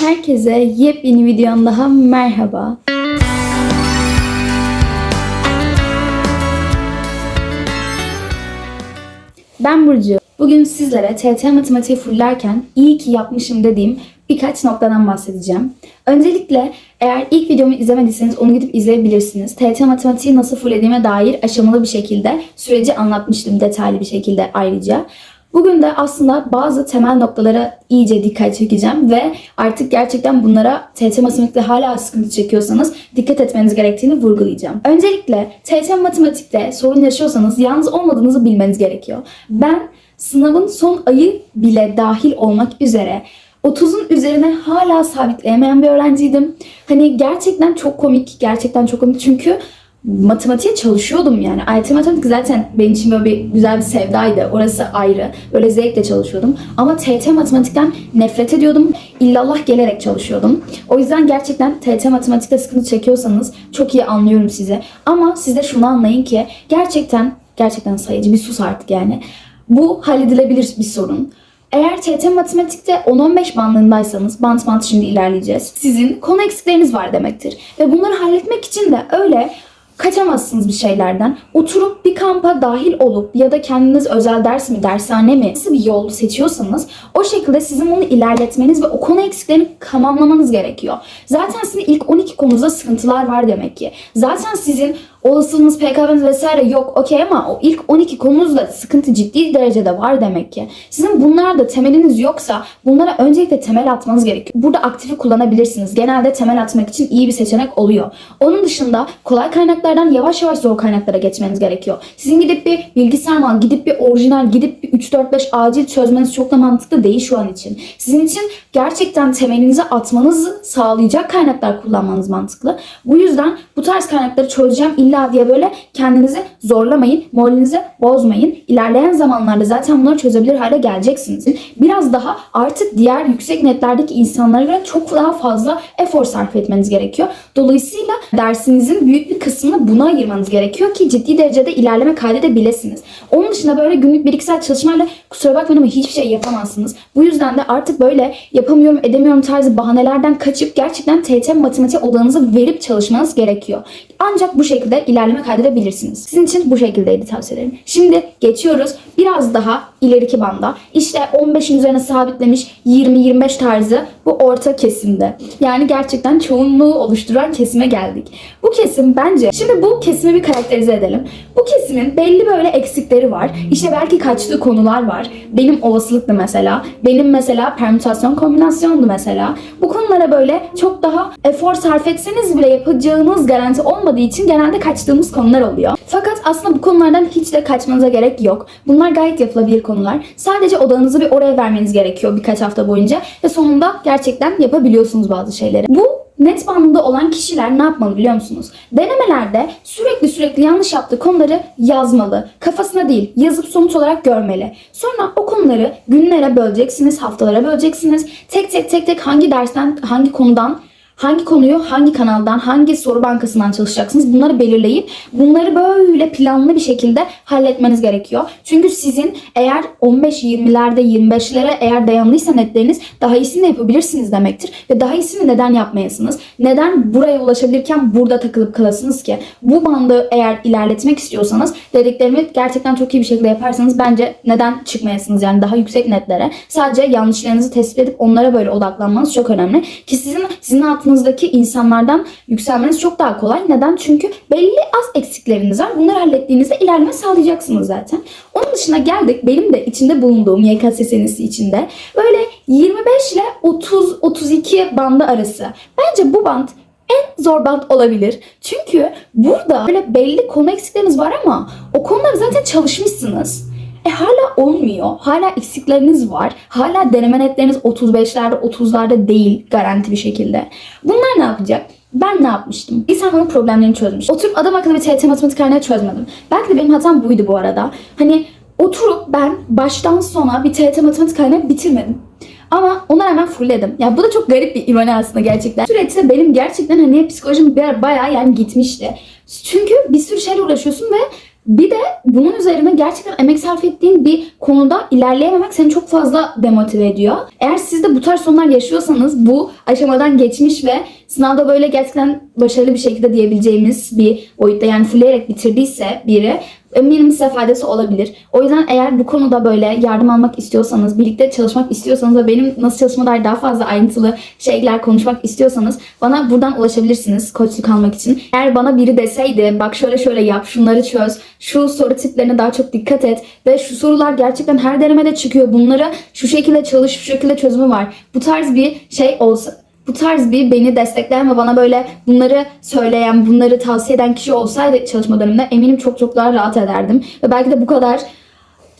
Herkese yepyeni videonun daha merhaba. Ben Burcu. Bugün sizlere TT matematiği fullerken iyi ki yapmışım dediğim birkaç noktadan bahsedeceğim. Öncelikle eğer ilk videomu izlemediyseniz onu gidip izleyebilirsiniz. TT matematiği nasıl fullediğime dair aşamalı bir şekilde süreci anlatmıştım detaylı bir şekilde ayrıca. Bugün de aslında bazı temel noktalara iyice dikkat çekeceğim ve artık gerçekten bunlara TT matematikte hala sıkıntı çekiyorsanız dikkat etmeniz gerektiğini vurgulayacağım. Öncelikle TT matematikte sorun yaşıyorsanız yalnız olmadığınızı bilmeniz gerekiyor. Ben sınavın son ayı bile dahil olmak üzere 30'un üzerine hala sabitleyemeyen bir öğrenciydim. Hani gerçekten çok komik, gerçekten çok komik çünkü matematiğe çalışıyordum yani. IT matematik zaten benim için böyle bir güzel bir sevdaydı. Orası ayrı. Böyle zevkle çalışıyordum. Ama TT matematikten nefret ediyordum. İllallah gelerek çalışıyordum. O yüzden gerçekten TT matematikte sıkıntı çekiyorsanız çok iyi anlıyorum sizi. Ama siz de şunu anlayın ki gerçekten gerçekten sayıcı bir sus artık yani. Bu halledilebilir bir sorun. Eğer TT matematikte 10-15 bandındaysanız, bant bant şimdi ilerleyeceğiz. Sizin konu eksikleriniz var demektir. Ve bunları halletmek için de öyle kaçamazsınız bir şeylerden. Oturup bir kampa dahil olup ya da kendiniz özel ders mi, dershane mi, nasıl bir yol seçiyorsanız o şekilde sizin bunu ilerletmeniz ve o konu eksiklerini tamamlamanız gerekiyor. Zaten sizin ilk 12 konunuzda sıkıntılar var demek ki. Zaten sizin olasılığınız, PKB'niz vesaire yok okey ama o ilk 12 konunuzda sıkıntı ciddi derecede var demek ki. Sizin bunlarda temeliniz yoksa bunlara öncelikle temel atmanız gerekiyor. Burada aktifi kullanabilirsiniz. Genelde temel atmak için iyi bir seçenek oluyor. Onun dışında kolay kaynaklardan yavaş yavaş zor kaynaklara geçmeniz gerekiyor. Sizin gidip bir bilgisayar mal, gidip bir orijinal, gidip bir 3-4-5 acil çözmeniz çok da mantıklı değil şu an için. Sizin için gerçekten temelinize atmanızı sağlayacak kaynaklar kullanmanız mantıklı. Bu yüzden bu tarz kaynakları çözeceğim illa diye böyle kendinizi zorlamayın, moralinizi bozmayın. İlerleyen zamanlarda zaten bunları çözebilir hale geleceksiniz. Biraz daha artık diğer yüksek netlerdeki insanlara göre çok daha fazla efor sarf etmeniz gerekiyor. Dolayısıyla dersinizin büyük bir kısmını buna ayırmanız gerekiyor ki ciddi derecede ilerleme kaydedebilirsiniz. Onun dışında böyle günlük bir iki çalışmayla kusura bakmayın ama hiçbir şey yapamazsınız. Bu yüzden de artık böyle yapamıyorum edemiyorum tarzı bahanelerden kaçıp gerçekten TT matematik odağınızı verip çalışmanız gerekiyor. Ancak bu şekilde ilerleme kaydedebilirsiniz. Sizin için bu şekildeydi tavsiyelerim. Şimdi geçiyoruz biraz daha ileriki banda. İşte 15'in üzerine sabitlemiş 20-25 tarzı bu orta kesimde. Yani gerçekten çoğunluğu oluşturan kesime geldik. Bu kesim bence, şimdi bu kesimi bir karakterize edelim. Bu kesimin belli böyle eksikleri var. İşte belki kaçtığı konular var. Benim olasılıklı mesela. Benim mesela permütasyon kombinasyondu mesela. Bu konulara böyle çok daha efor sarf etseniz bile yapacağınız garanti olmadığı için genelde kaçtığımız konular oluyor. Fakat aslında bu konulardan hiç de kaçmanıza gerek yok. Bunlar gayet yapılabilir konular. Sadece odağınızı bir oraya vermeniz gerekiyor birkaç hafta boyunca ve sonunda gerçekten yapabiliyorsunuz bazı şeyleri. Bu net bandında olan kişiler ne yapmalı biliyor musunuz? Denemelerde sürekli sürekli yanlış yaptığı konuları yazmalı. Kafasına değil, yazıp somut olarak görmeli. Sonra o konuları günlere böleceksiniz, haftalara böleceksiniz. Tek tek tek tek hangi dersten, hangi konudan hangi konuyu hangi kanaldan, hangi soru bankasından çalışacaksınız bunları belirleyip bunları böyle planlı bir şekilde halletmeniz gerekiyor. Çünkü sizin eğer 15-20'lerde 25'lere eğer dayanlıysa netleriniz daha iyisini de yapabilirsiniz demektir. Ve daha iyisini neden yapmayasınız? Neden buraya ulaşabilirken burada takılıp kalasınız ki? Bu bandı eğer ilerletmek istiyorsanız dediklerimi gerçekten çok iyi bir şekilde yaparsanız bence neden çıkmayasınız yani daha yüksek netlere. Sadece yanlışlarınızı tespit edip onlara böyle odaklanmanız çok önemli. Ki sizin sizin altınızdaki insanlardan yükselmeniz çok daha kolay. Neden? Çünkü belli az eksikleriniz var. Bunları hallettiğinizde ilerleme sağlayacaksınız zaten. Onun dışına geldik. Benim de içinde bulunduğum YKS senesi içinde böyle 25 ile 30-32 bandı arası. Bence bu band en zor band olabilir. Çünkü burada böyle belli konu eksikleriniz var ama o konuları zaten çalışmışsınız. Hala olmuyor. Hala eksikleriniz var. Hala deneme netleriniz 35'lerde 30'larda değil garanti bir şekilde. Bunlar ne yapacak? Ben ne yapmıştım? İnsanların problemlerini çözmüş. Oturup adam akıllı bir TYT matematik kaynağı çözmedim. Belki de benim hatam buydu bu arada. Hani oturup ben baştan sona bir TYT matematik kaynağı bitirmedim. Ama ona rağmen fullledim. Ya bu da çok garip bir ironi aslında gerçekten. Süreçte benim gerçekten hani psikolojim bayağı yani gitmişti. Çünkü bir sürü şeyle uğraşıyorsun ve Bir de bunun üzerine gerçekten emek sarf ettiğin bir konuda ilerleyememek seni çok fazla demotive ediyor. Eğer siz de bu tarz sorunlar yaşıyorsanız bu aşamadan geçmiş ve sınavda böyle gerçekten başarılı bir şekilde diyebileceğimiz bir boyutta yani fulleyerek bitirdiyse biri eminim size faydası olabilir. O yüzden eğer bu konuda böyle yardım almak istiyorsanız, birlikte çalışmak istiyorsanız ve benim nasıl çalışma dair daha fazla ayrıntılı şeyler konuşmak istiyorsanız bana buradan ulaşabilirsiniz koçluk almak için. Eğer bana biri deseydi bak şöyle şöyle yap, şunları çöz, şu soru tiplerine daha çok dikkat et ve şu sorular gerçekten her denemede çıkıyor. Bunları şu şekilde çalış, şu şekilde çözümü var. Bu tarz bir şey olsa bu tarz bir beni destekleyen ve bana böyle bunları söyleyen, bunları tavsiye eden kişi olsaydı çalışma döneminde eminim çok çok daha rahat ederdim. Ve belki de bu kadar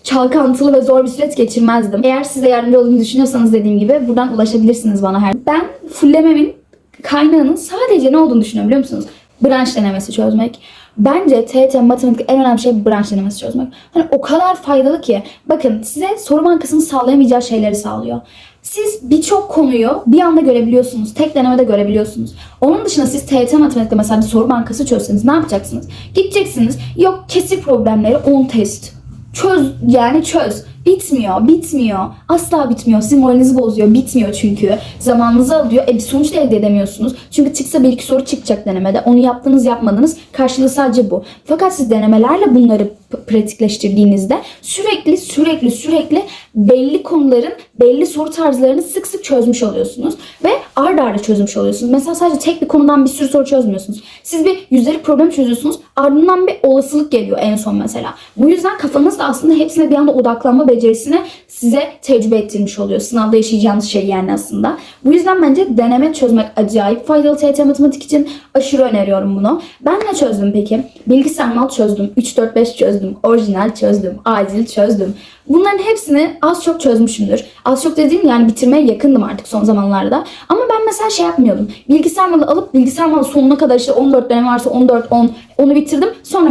çalkantılı ve zor bir süreç geçirmezdim. Eğer size yardımcı olduğumu düşünüyorsanız dediğim gibi buradan ulaşabilirsiniz bana her. Ben fullememin kaynağının sadece ne olduğunu düşünüyorum biliyor musunuz? Branş denemesi çözmek. Bence TET matematik en önemli şey branş denemesi çözmek. Hani o kadar faydalı ki. Bakın size soru bankasının sağlayamayacağı şeyleri sağlıyor. Siz birçok konuyu bir anda görebiliyorsunuz. Tek denemede görebiliyorsunuz. Onun dışında siz TYT matematikte mesela bir soru bankası çözseniz ne yapacaksınız? Gideceksiniz yok kesir problemleri 10 test. Çöz yani çöz. Bitmiyor, bitmiyor. Asla bitmiyor. Sizin moralinizi bozuyor. Bitmiyor çünkü. Zamanınızı alıyor. E bir sonuç elde edemiyorsunuz. Çünkü çıksa bir soru çıkacak denemede. Onu yaptınız yapmadınız. Karşılığı sadece bu. Fakat siz denemelerle bunları pratikleştirdiğinizde sürekli sürekli sürekli belli konuların belli soru tarzlarını sık sık çözmüş oluyorsunuz. Ve arda arda çözmüş oluyorsunuz. Mesela sadece tek bir konudan bir sürü soru çözmüyorsunuz. Siz bir yüzdelik problem çözüyorsunuz. Ardından bir olasılık geliyor en son mesela. Bu yüzden kafanız da aslında hepsine bir anda odaklanma becerisini size tecrübe ettirmiş oluyor. Sınavda yaşayacağınız şey yani aslında. Bu yüzden bence deneme çözmek acayip faydalı TYT matematik için aşırı öneriyorum bunu. Ben ne çözdüm peki? Bilgisayar mal çözdüm. 3-4-5 çözdüm. Orijinal çözdüm. Acil çözdüm. Bunların hepsini az çok çözmüşümdür. Az çok dediğim yani bitirmeye yakındım artık son zamanlarda. Ama mesela şey yapmıyordum. Bilgisayar malı alıp bilgisayar malı sonuna kadar işte 14 dönem varsa 14 10 onu bitirdim. Sonra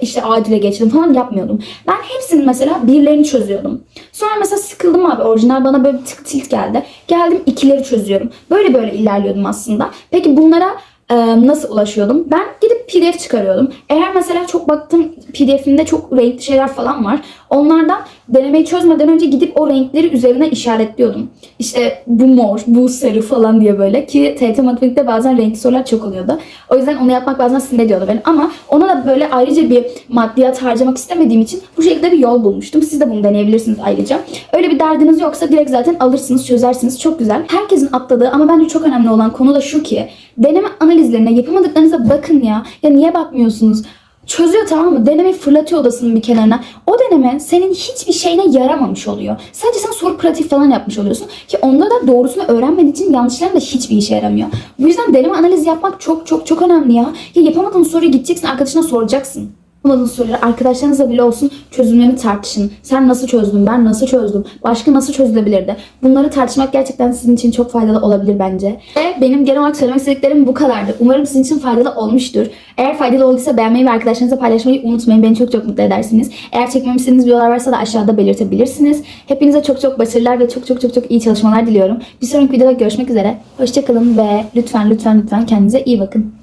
işte acile geçtim falan yapmıyordum. Ben hepsinin mesela birlerini çözüyordum. Sonra mesela sıkıldım abi orijinal bana böyle tık tilt geldi. Geldim ikileri çözüyorum. Böyle böyle ilerliyordum aslında. Peki bunlara e, nasıl ulaşıyordum? Ben gidip pdf çıkarıyordum. Eğer mesela çok baktım pdf'imde çok renkli şeyler falan var. Onlardan denemeyi çözmeden önce gidip o renkleri üzerine işaretliyordum. İşte bu mor, bu sarı falan diye böyle ki TYT matematikte bazen renkli sorular çok oluyordu. O yüzden onu yapmak bazen sinir ediyordu beni. Ama ona da böyle ayrıca bir maddiyat harcamak istemediğim için bu şekilde bir yol bulmuştum. Siz de bunu deneyebilirsiniz ayrıca. Öyle bir derdiniz yoksa direkt zaten alırsınız, çözersiniz. Çok güzel. Herkesin atladığı ama bence çok önemli olan konu da şu ki deneme analizlerine yapamadıklarınıza bakın ya. Ya niye bakmıyorsunuz? Çözüyor tamam mı? Denemeyi fırlatıyor odasının bir kenarına. O deneme senin hiçbir şeyine yaramamış oluyor. Sadece sen soru pratik falan yapmış oluyorsun. Ki onda da doğrusunu öğrenmediğin için yanlışların da hiçbir işe yaramıyor. Bu yüzden deneme analizi yapmak çok çok çok önemli ya. Ya yapamadığın soruyu gideceksin arkadaşına soracaksın. Yapamadığın soruları arkadaşlarınızla bile olsun çözümlerini tartışın. Sen nasıl çözdün? Ben nasıl çözdüm? Başka nasıl çözülebilirdi? Bunları tartışmak gerçekten sizin için çok faydalı olabilir bence. Ve benim genel olarak söylemek istediklerim bu kadardı. Umarım sizin için faydalı olmuştur. Eğer faydalı olduysa beğenmeyi ve arkadaşlarınızla paylaşmayı unutmayın. Beni çok çok mutlu edersiniz. Eğer çekmemi istediğiniz videolar varsa da aşağıda belirtebilirsiniz. Hepinize çok çok başarılar ve çok çok çok çok iyi çalışmalar diliyorum. Bir sonraki videoda görüşmek üzere. Hoşçakalın ve lütfen lütfen lütfen kendinize iyi bakın.